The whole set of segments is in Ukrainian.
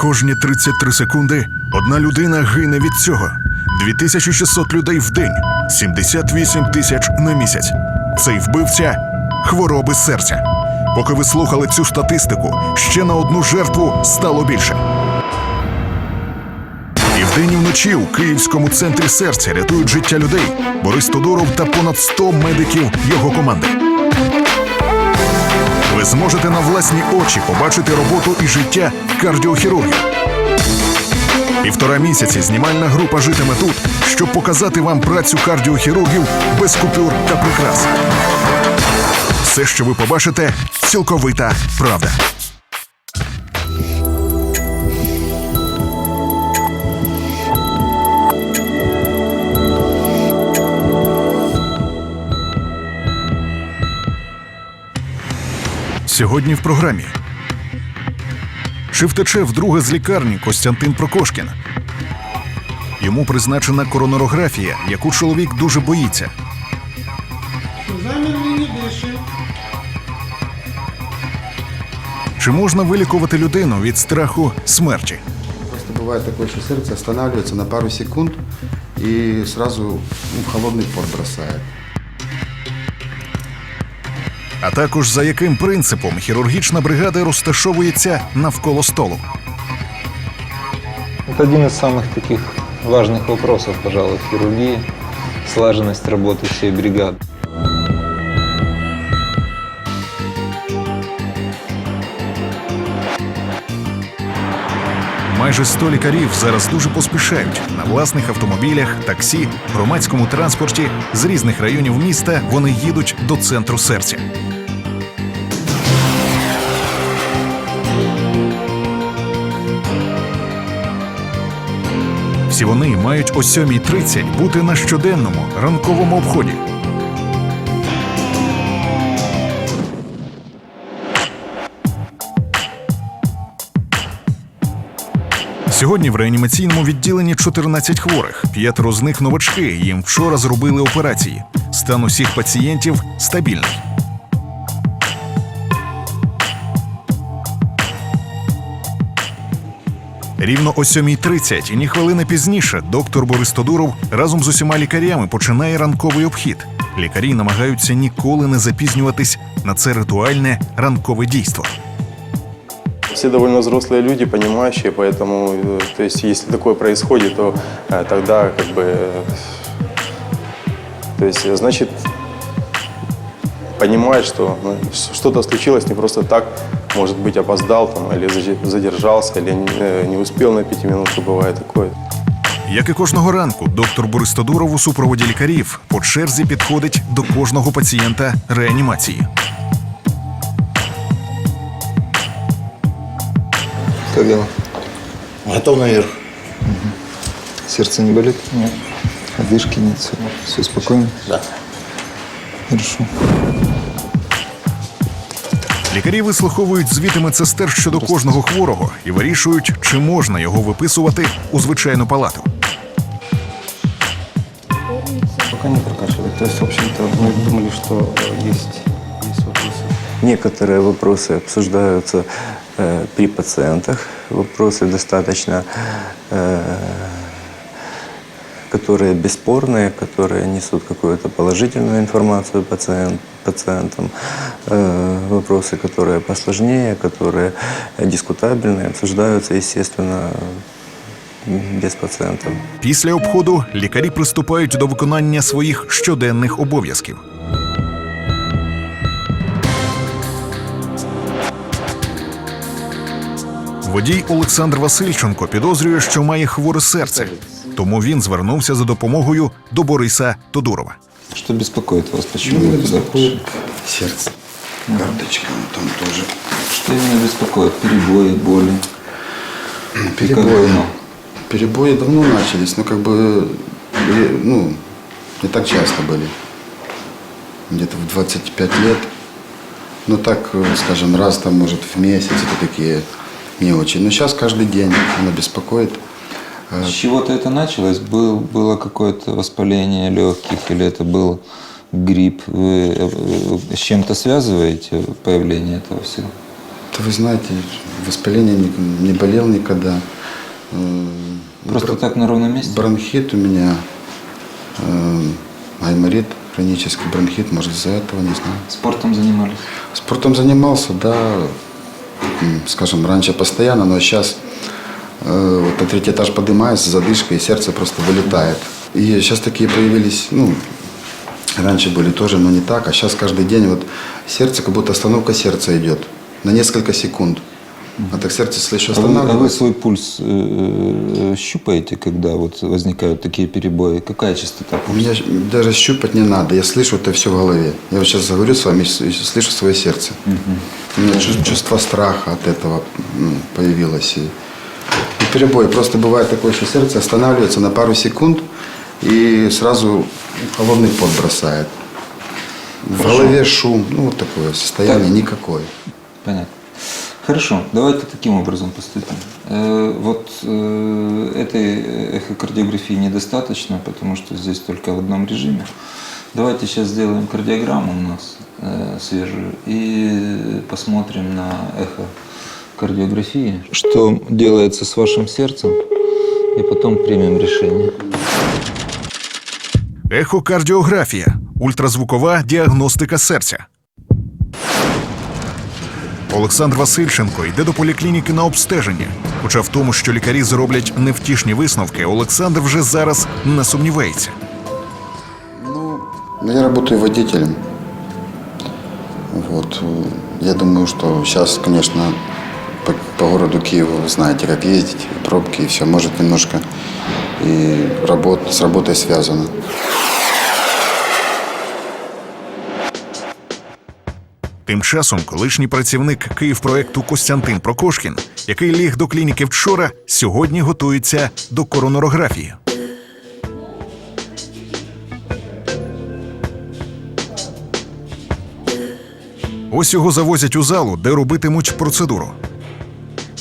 Кожні 33 секунди одна людина гине від цього. 2600 людей в день, 78 тисяч на місяць. Цей вбивця хвороби серця. Поки ви слухали цю статистику, ще на одну жертву стало більше. І вдень і вночі у Київському центрі серця рятують життя людей Борис Тодоров та понад 100 медиків його команди. Ви зможете на власні очі побачити роботу і життя кардіохірургів. Півтора місяці знімальна група житиме тут, щоб показати вам працю кардіохірургів без купюр та прикрас. Все, що ви побачите, цілковита правда. Сьогодні в програмі. Чи втече вдруге з лікарні Костянтин Прокошкін? Йому призначена коронарографія, яку чоловік дуже боїться. Замерли не дышит. Чи можна вилікувати людину від страху смерті? Просто бывает такое, что сердце останавливается на пару секунд и сразу ну, в холодный пот бросает. А також за яким принципом хірургічна бригада розташовується навколо столу. Это один из самых таких важных вопросов, пожалуй, в хирургии. Слаженность работы всей бригады. Майже 100 лікарів зараз дуже поспішають на власних автомобілях, таксі, громадському транспорті з різних районів міста. Вони їдуть до центру серця. Всі вони мають о 7.30 бути на щоденному ранковому обході. Сьогодні в реанімаційному відділенні 14 хворих, п'ятеро з них новачки. Їм вчора зробили операції. Стан усіх пацієнтів стабільний. Рівно о 7.30 і ні хвилини пізніше доктор Борис Тодуров разом з усіма лікарями починає ранковий обхід. Лікарі намагаються ніколи не запізнюватись на це ритуальне ранкове дійство. Все довольно взрослые люди, понимающие, поэтому, э, то есть, если такое происходит, то э, тогда как бы, э, то есть, э, значит, понимает, что ну, с- что-то случилось не просто так, может быть, опоздал там, или заде- задержался, или э, не успел на пятиминутку, бывает такое. Як і кожного ранку, доктор Борис Тодуров у супроводі лікарів по черзі підходить до кожного пацієнта реанімації. Как дела? Готов наверх. Сердце не болит? Нет. Одышки нет, все, все спокойно? Да. Хорошо. Лікарі вислуховують звіти медсестер щодо кожного хворого і вирішують, чи можна його виписувати у звичайну палату. Пока не прокашивает. То есть, в общем-то, мы думали, что э, есть, есть вопросы. Некоторые вопросы обсуждаются э, при пациентах, вопросы достаточно, э, которые бесспорные, которые несут какую-то положительную информацию пациент, пациентам, Э, вопросы, которые посложнее, которые дискутабельные, обсуждаются, естественно, без пациентов. Після обходу лікарі приступають до виконання своїх щоденних обов'язків. Водій Олександр Васильченко підозрює, що має хворе серце, тому він звернувся за допомогою до Бориса Тодурова. Что беспокоит вас? Почему Ну, вы меня туда беспокоит пришли? сердце. Карточка ну, там тоже. Что именно беспокоит? Перебои, боли? Перебои. давно? Перебои давно начались, но как бы, э, ну, не так часто были. Где-то в 25 лет. Ну так, э, скажем, раз там, может, в месяц, это такие не очень. Но сейчас каждый день оно беспокоит. Э, С чего-то это началось? Был, было какое-то воспаление легких или это был грипп? Вы э, э, с чем-то связываете появление этого всего? Да вы знаете, воспаление не, не болел никогда. Просто бро- так на ровном месте? Бронхит у меня, э, гайморит, хронический бронхит, может из-за этого, не знаю. Спортом занимались? Спортом занимался, да, скажем, раньше постоянно, но сейчас вот на третий этаж поднимаюсь с задышкой, и сердце просто вылетает. И сейчас такие появились, ну, раньше были тоже, но не так, а сейчас каждый день вот сердце, как будто остановка сердца идет на несколько секунд. А так сердце слышу А вы, а вы останавливается. свой пульс э, щупаете, когда вот возникают такие перебои? Какая частота У пульса? меня даже щупать не надо, я слышу это все в голове. Я вот сейчас говорю с вами, слышу свое сердце. У меня чувство, страха от этого появилось. И, и перебой. Просто бывает такое, что сердце останавливается на пару секунд и сразу холодный пот бросает. В голове шум, ну вот такое состояние Так. никакое. Понятно. Хорошо, давайте таким образом поступим. Э, Вот э, этой эхокардиографии недостаточно, потому что здесь только в одном режиме. Давайте сейчас сделаем кардиограмму у нас э, свежую и посмотрим на эхокардиографии, что делается с вашим сердцем, и потом примем решение. Ехокардіографія ультразвукова діагностика серця. Олександр Васильченко йде до поліклініки на обстеження. Хоча в тому, що лікарі зроблять невтішні висновки, Олександр вже зараз не сумнівається. Ну, я работаю водителем. Вот. Я думаю, что сейчас, конечно, по, по городу Киеву вы знаете, как ездить, пробки и все. Может, немножко и работ, с работой связано. Тим часом колишній працівник Київпроекту Костянтин Прокошкін, який ліг до клініки вчора, сьогодні готується до коронарографії. Ось його завозять у залу, де робитимуть процедуру.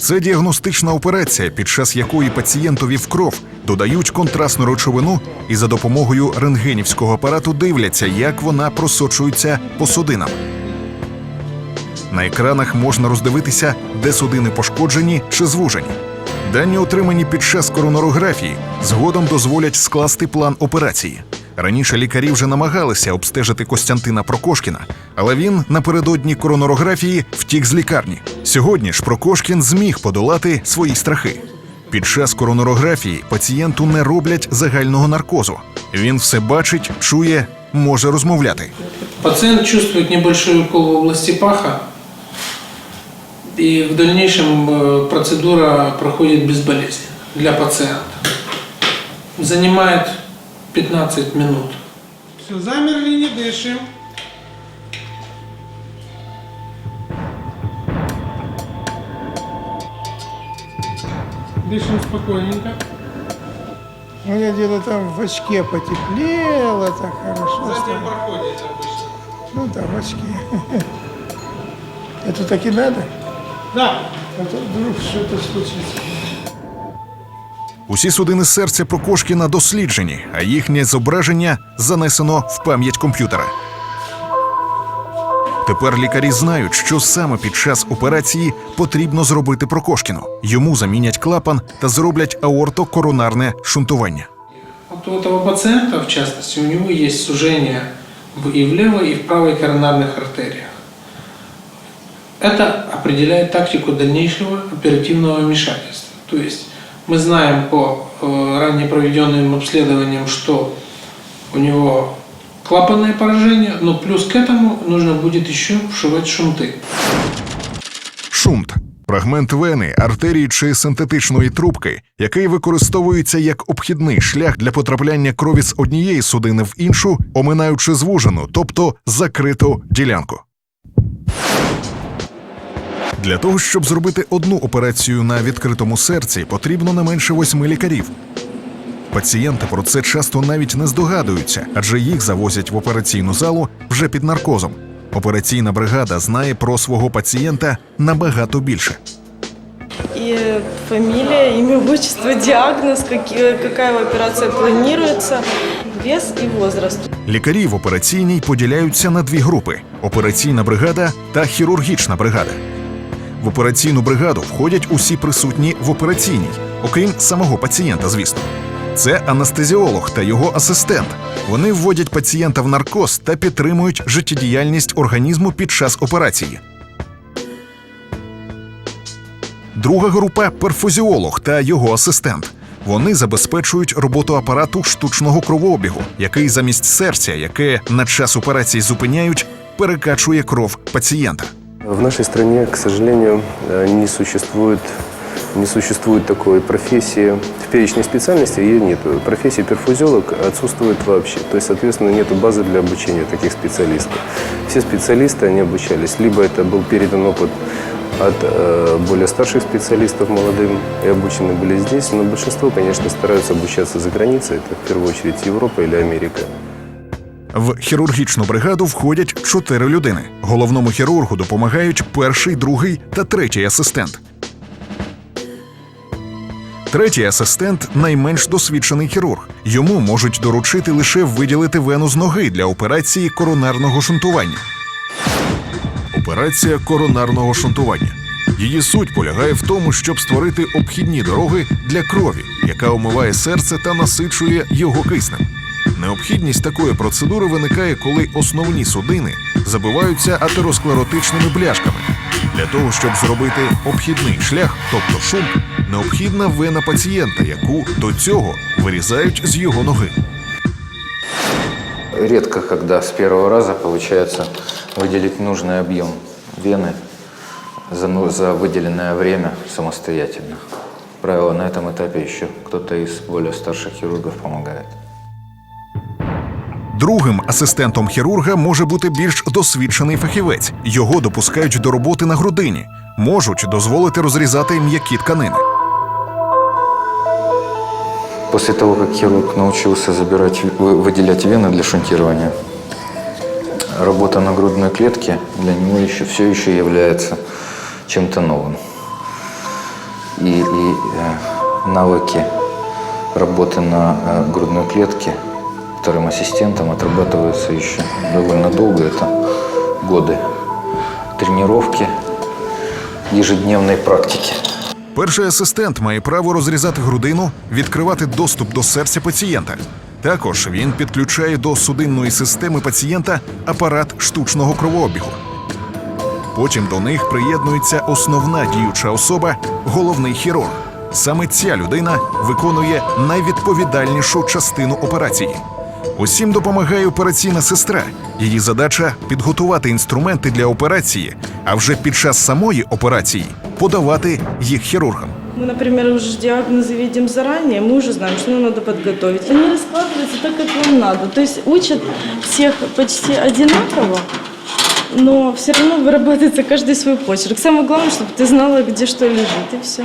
Це діагностична операція, під час якої пацієнтові в кров додають контрастну речовину і за допомогою рентгенівського апарату дивляться, як вона просочується по судинам. На екранах можна роздивитися, де судини пошкоджені чи звужені. Дані, отримані під час коронарографії, згодом дозволять скласти план операції. Раніше лікарі вже намагалися обстежити Костянтина Прокошкіна, але він напередодні коронарографії втік з лікарні. Сьогодні ж Прокошкін зміг подолати свої страхи. Під час коронарографії пацієнту не роблять загального наркозу. Він все бачить, чує, може розмовляти. Пациент чувствует небольшой укол в области паха, и в дальнейшем э, процедура проходит безболезненно для пациента. Занимает 15 минут. Все, замерли, не дышим. Дышим спокойненько. У меня где-то там в очке потеплело, так хорошо Затем стало. проходит обычно. Ну да, в очке. Это так и надо? Да, А то вдруг что-то случится. Усі судини серця Прокошкіна досліджені, а їхнє зображення занесено в пам'ять комп'ютера. Тепер лікарі знають, що саме під час операції потрібно зробити Прокошкіну. Йому замінять клапан та зроблять аортокоронарне шунтування. Вот у этого пациента, в частности, у него есть сужение в- и в левой, и в правой коронарных артериях. Это определяет тактику дальнейшего оперативного вмешательства. То есть мы знаем по э, ранее проведенным обследованиям, что у него клапанное поражение, но плюс к этому нужно будет еще вшивать шунты. Шунт фрагмент вени, артерії чи синтетичної трубки, який використовується як обхідний шлях для потрапляння крові з однієї судини в іншу, оминаючи звужену, тобто закриту ділянку. Для того, щоб зробити одну операцію на відкритому серці, потрібно не менше восьми лікарів. Пацієнти про це часто навіть не здогадуються, адже їх завозять в операційну залу вже під наркозом. Операційна бригада знає про свого пацієнта набагато більше. И фамилия, имя, отчество, диагноз, какие- какая операция планируется, вес и возраст. Лікарі в операційній поділяються на дві групи: операційна бригада та хірургічна бригада. В операційну бригаду входять усі присутні в операційній, окрім самого пацієнта, звісно. Це анестезіолог та його асистент. Вони вводять пацієнта в наркоз та підтримують життєдіяльність організму під час операції. Друга група перфузіолог та його асистент. Вони забезпечують роботу апарату штучного кровообігу, який замість серця, яке на час операції зупиняють, перекачує кров пацієнта. В нашей стране, к сожалению, не существует, не существует такой профессии. В перечне специальностей ее нет. Профессия перфузиолог отсутствует вообще. То есть, соответственно, нет базы для обучения таких специалистов. Все специалисты, они обучались. Либо это был передан опыт от э, более старших специалистов молодым и обучены были здесь, но большинство, конечно, стараются обучаться за границей. Это в первую очередь Европа или Америка. В хірургічну бригаду входять чотири людини. Головному хірургу допомагають перший, другий та третій асистент. Третій асистент найменш досвідчений хірург. Йому можуть доручити лише виділити вену з ноги для операції коронарного шунтування. Операція коронарного шунтування. Її суть полягає в тому, щоб створити обхідні дороги для крові, яка омиває серце та насичує його киснем. Необхідність такої процедури виникає, коли основні судини забиваються атеросклеротичними бляшками. Для того, щоб зробити обхідний шлях, тобто шум, необхідна вена пацієнта, яку до цього вирізають з його ноги. Редко, когда с первого раза получается выделить нужный объем вены за, ну- за выделенное время самостоятельно. Как правило, на этом этапе еще кто-то из более старших хирургов помогает. Другим асистентом хірурга може бути більш досвідчений фахівець. Його допускають до роботи на грудині, можуть дозволити розрізати м'які тканини. После того, как хирург научился забирать, вы- выделять вены для шунтирования, работа на грудной клетке для него еще, все еще является чем-то новым. И, и, э, навыки работы на э, грудной клетке вторым ассистентом отрабатываются еще довольно долго. Это годы тренировки, ежедневной практики. Перший асистент має право розрізати грудину, відкривати доступ до серця пацієнта. Також він підключає до судинної системи пацієнта апарат штучного кровообігу. Потім до них приєднується основна діюча особа, головний хірург. Саме ця людина виконує найвідповідальнішу частину операції. Усім допомагає операційна сестра. Її задача підготувати інструменти для операції, а вже під час самої операції подавати їх хірургам. Мы, например, уже диагнозы видим заранее, мы уже знаем, что нам надо подготовить. Они раскладываются так, как вам надо. То есть учат всех почти одинаково, но все равно вырабатывается каждый свой почерк. Самое главное, чтобы ты знала, где что лежит, и все.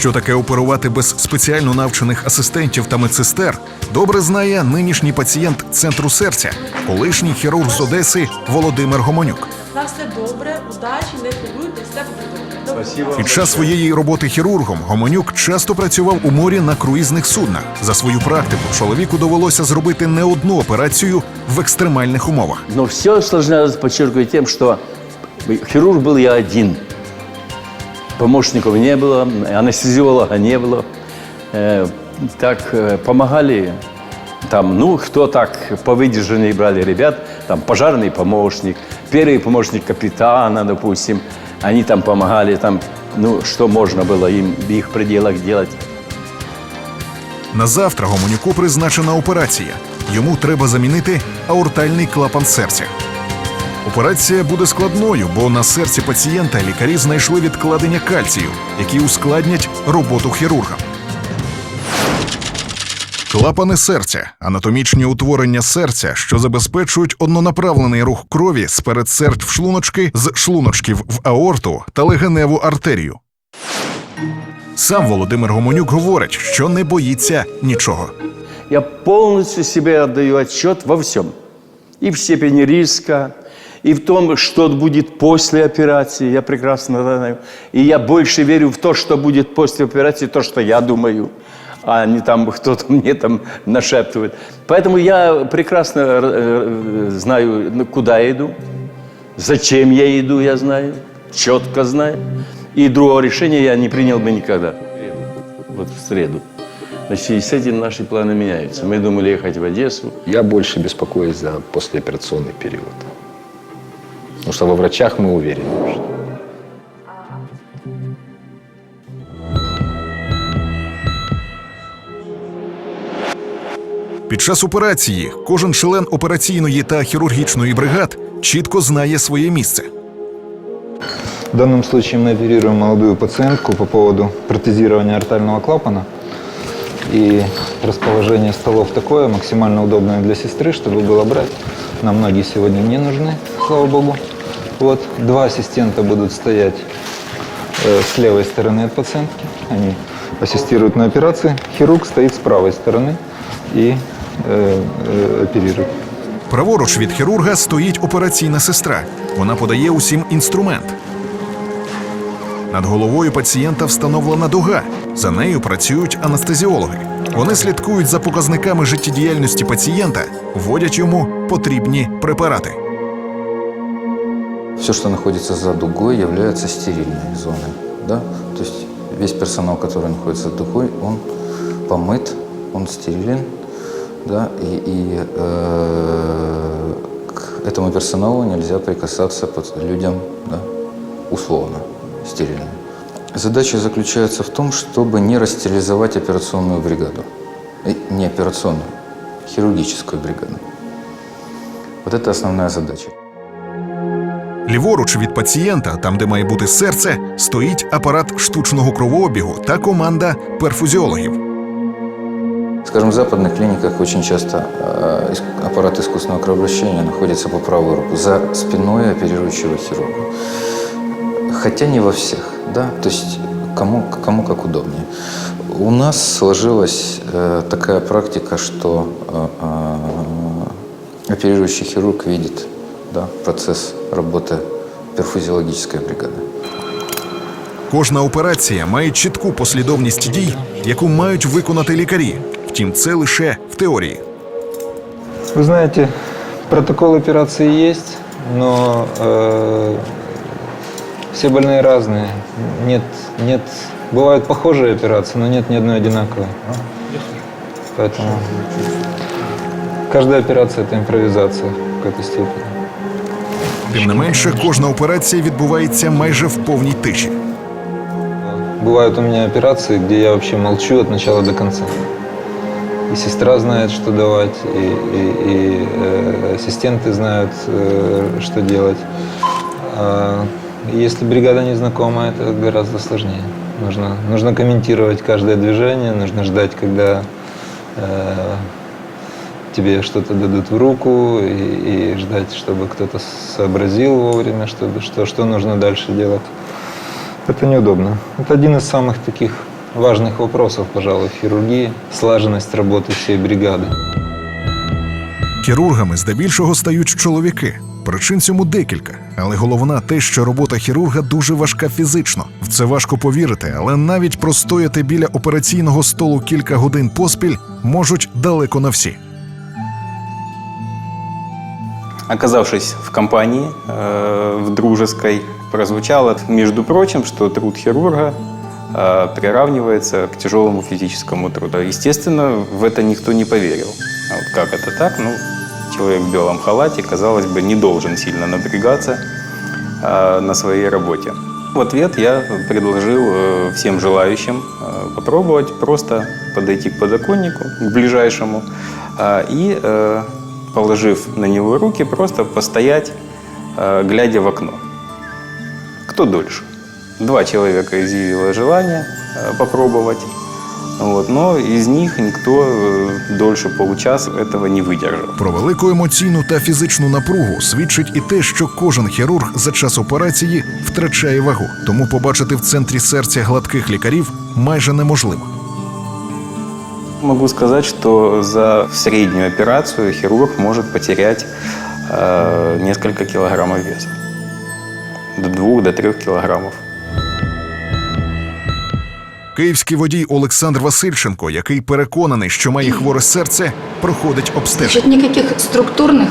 Що таке оперувати без спеціально навчених асистентів та медсестер, добре знає нинішній пацієнт центру серця, колишній хірург з Одеси Володимир Гомонюк. На все добре, удачі, не хвилюйтесь, все буде добре. Під час своєї роботи хірургом Гомонюк часто працював у морі на круїзних суднах. За свою практику чоловіку довелося зробити не одну операцію в екстремальних умовах. Но все осложнялось, подчеркиваю, тем, что хирург был я один Помощников не было, анестезиолога не было. Э, так э, помогали там, ну, кто так по выдержанной брали ребят, там пожарный помощник, первый помощник капитана, допустим. Они там помогали, там, ну, что можно было им в их пределах делать. На завтра Гомонюку призначена операція. Йому треба замінити аортальний клапан серця. Операція буде складною, бо на серці пацієнта лікарі знайшли відкладення кальцію, які ускладнять роботу хірурга. Клапани серця анатомічні утворення серця, що забезпечують однонаправлений рух крові з передсердь в шлуночки, з шлуночків в аорту та легеневу артерію. Сам Володимир Гомонюк говорить, що не боїться нічого. Я полностью себе отдаю отчет во всем. И в степени риска, и в том, что будет после операции. Я прекрасно знаю. И я больше верю в то, что будет после операции, то, что я думаю. а не там кто-то мне там нашептывает. Поэтому я прекрасно э, э, знаю, куда я иду, зачем я иду, я знаю, четко знаю. И другого решения я не принял бы никогда. Вот в среду. Значит, и с этим наши планы меняются. Мы думали ехать в Одессу. Я больше беспокоюсь за послеоперационный период. Потому что во врачах мы уверены. что Під час операції кожен член операційної та хірургічної бригад чітко знає своє місце. В данном случае мы оперируем молодую пациентку по поводу протезирования артального клапана. И расположение столов такое, максимально удобное для сестры, чтобы было брать. Нам ноги сегодня не нужны, слава богу. Вот два ассистента будут стоять э, с левой стороны от пациентки. Они ассистируют на операции. Хирург стоит с правой стороны и э, э, оперирует. Праворуч від хірурга стоїть операційна сестра. Вона подає усім інструмент. Над головою пацієнта встановлена дуга. За нею працюють анестезіологи. Вони слідкують за показниками життєдіяльності пацієнта, вводять йому потрібні препарати. Все, что находится за дугой, является стерильной зоной. Да? То есть весь персонал, который находится за дугой, он помыт, он стерилен. Да? И, и э, к этому персоналу нельзя прикасаться под людям да? условно стерильно. Задача заключается в том, чтобы не растерилизовать операционную бригаду. Э, Не операционную, хирургическую бригаду. Вот это основная задача. Ліворуч від пацієнта, там де має бути серце, стоїть апарат штучного кровообігу та команда перфузіологів. Скажем, в западных клиниках очень часто э, ис- аппарат искусственного кровообращения находится по правую руку, за спиной оперирующего хирурга. Хотя не во всех, да, то есть кому, кому как удобнее. У нас сложилась э, такая практика, что э, э, оперирующий хирург видит да, процесс работы перфузиологической бригады. Кожна операція має чітку послідовність дій, яку мають виконати лікарі. Втім, це лише в теорії. Вы знаете, протокол операции есть, но э, все больные разные. Нет, нет, бывают похожие операции, но нет ни одной одинаковой. Поэтому каждая операция – это импровизация в какой-то степени. Тим не менше, кожна операція відбувається майже в повній тиші. Бывают у меня операции, где я вообще молчу от начала до конца. И сестра знает, что давать, и, и- и, э, ассистенты знают, э, что делать. А если бригада не знакома, это гораздо сложнее. Нужно, нужно комментировать каждое движение, нужно ждать, когда э, тебе что-то дадут в руку, и, и ждать, чтобы кто-то сообразил вовремя, чтобы, что, что нужно дальше делать. Это неудобно. Это один из самых таких важных вопросов, пожалуй, в хирургии. Слаженность работы всей бригады. Хірургами здебільшого стають чоловіки. Причин цьому декілька, але головна те, що робота хірурга дуже важка фізично. В це важко повірити, але навіть простояти біля операційного столу кілька годин поспіль можуть далеко не всі. Оказавшись в компании, э, в дружеской, прозвучало, между прочим, что труд хирурга э, приравнивается к тяжелому физическому труду. Естественно, в это никто не поверил. А как это так? Ну, человек в белом халате, казалось бы, не должен сильно напрягаться э, на своей работе. В ответ я предложил э, всем желающим э, попробовать просто подойти к подоконнику, к ближайшему, э, и, э, положив на него руки, просто постоять, глядя в окно. Кто дольше? Два человека изъявило желание попробовать, вот, но из них никто э, дольше получаса этого не выдержал. Про велику емоційну та фізичну напругу свідчить і те, що кожен хірург за час операції втрачає вагу, тому побачити в центрі серця гладких лікарів майже неможливо. Могу сказать, что за среднюю операцию хирург может потерять э, несколько килограммов веса. До двух, до трех килограммов. Київський водій Олександр Васильченко, який переконаний, що має хворе серце, проходить обстеження. Значит, никаких структурных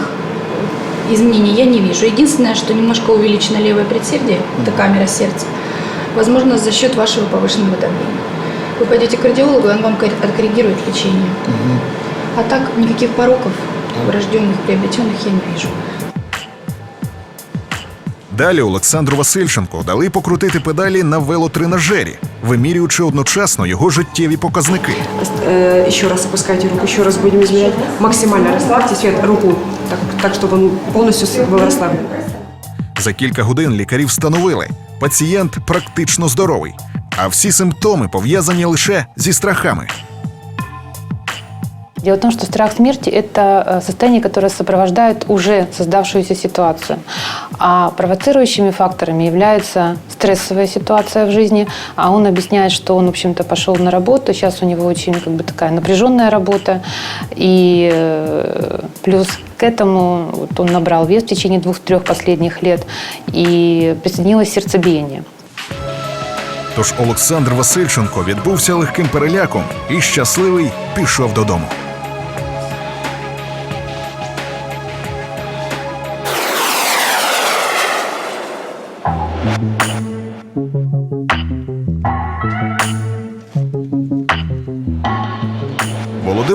изменений я не вижу. Единственное, что немножко увеличено левое предсердие, это камера сердца, возможно, за счет вашего повышенного давления. Вы пойдете к кардиологу, и он вам кор- откоррегирует лечение. А так никаких пороков, врожденных, приобретенных я не вижу. Далі Олександру Васильченко дали покрутити педалі на велотренажері, вимірюючи одночасно його життєві показники. Э, еще раз опускайте руку, еще раз будем измерять. Максимально расслабьте свет, руку, так, так чтобы он полностью с- был расслаблен. За кілька годин лікарі встановили, пацієнт практично здоровий, а всі симптоми пов'язані лише зі страхами. Дело в том, что страх смерти – это э, состояние, которое сопровождает уже создавшуюся ситуацию. А провоцирующими факторами является стрессовая ситуация в жизни. А он объясняет, что он, в общем-то, пошел на работу, сейчас у него очень как бы, такая напряженная работа. И э, плюс к этому вот, он набрал вес в течение двух-трех последних лет и присоединилось сердцебиение. Тож Олександр Васильченко відбувся легким переляком і щасливий пішов додому.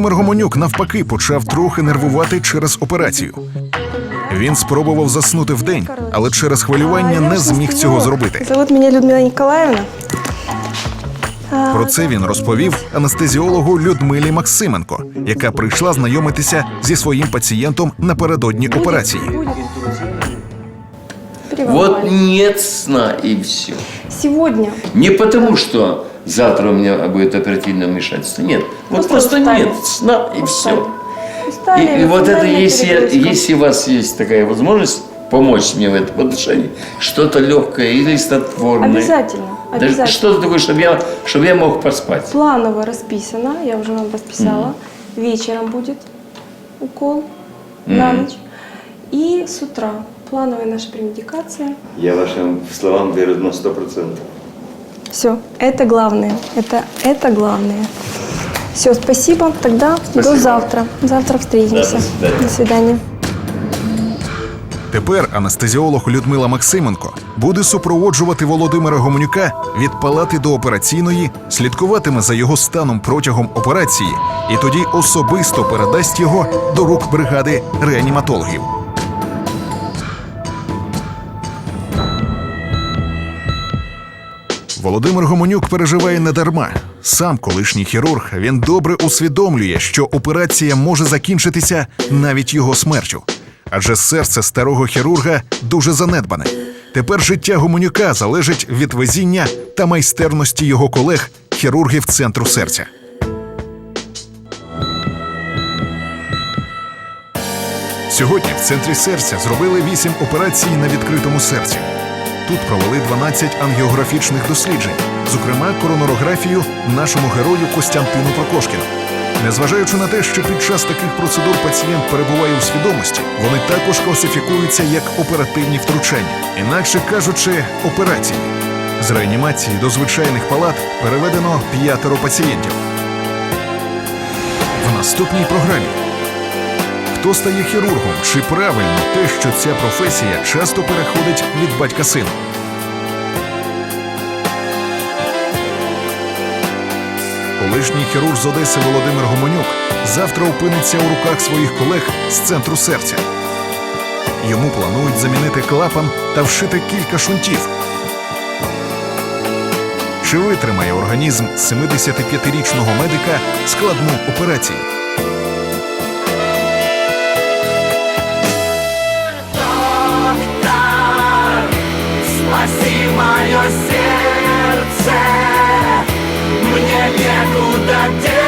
Володимир Гомонюк навпаки почав трохи нервувати через операцію. Він спробував заснути вдень, але через хвилювання не зміг цього зробити. Зовут меня Людмила Николаевна. Про це він розповів анестезіологу Людмилі Максименко, яка прийшла знайомитися зі своїм пацієнтом напередодні операції. Вот нет сна и все. Сегодня Не потому, что завтра у меня будет оперативное вмешательство. Нет. Вот Просто просто устали. нет сна и все. устали, И, и вот это, если, перегрузка. если у вас есть такая возможность помочь мне в этом отношении, что-то легкое или снотворное. Обязательно, обязательно. Что-то такое, чтобы я, чтобы я мог поспать. Планово расписано, я уже вам расписала. Вечером будет укол на Мгм. ночь. И с утра плановая наша премедикация. Я вашим словам верю на сто процентов. Все, это главное. Это, это главное. Все, спасибо. Тогда до завтра. Завтра встретимся. Да, до свидания. До свидания. Тепер анестезіолог Людмила Максименко буде супроводжувати Володимира Гомонюка від палати до операційної, слідкуватиме за його станом протягом операції і тоді особисто передасть його до рук бригади реаніматологів. Володимир Гомонюк переживає недарма. Сам колишній хірург він добре усвідомлює, що операція може закінчитися навіть його смертю. Адже серце старого хірурга дуже занедбане. Тепер життя Гомонюка залежить від везіння та майстерності його колег, хірургів центру серця. Сьогодні в центрі серця зробили 8 операцій на відкритому серці. Тут провели 12 ангіографічних досліджень, зокрема коронарографію нашому герою Костянтину Прокошкіну. Незважаючи на те, що під час таких процедур пацієнт перебуває у свідомості, вони також класифікуються як оперативні втручання, інакше кажучи, операції. З реанімації до звичайних палат переведено п'ятеро пацієнтів. В наступній програмі Хто стає хірургом? Чи правильно те, що ця професія часто переходить від батька сину? Колишній хірург з Одеси Володимир Гомонюк завтра опиниться у руках своїх колег з центру серця. Йому планують замінити клапан та вшити кілька шунтів. Чи витримає організм 75-річного медика складну операцію? Мое некуда деть.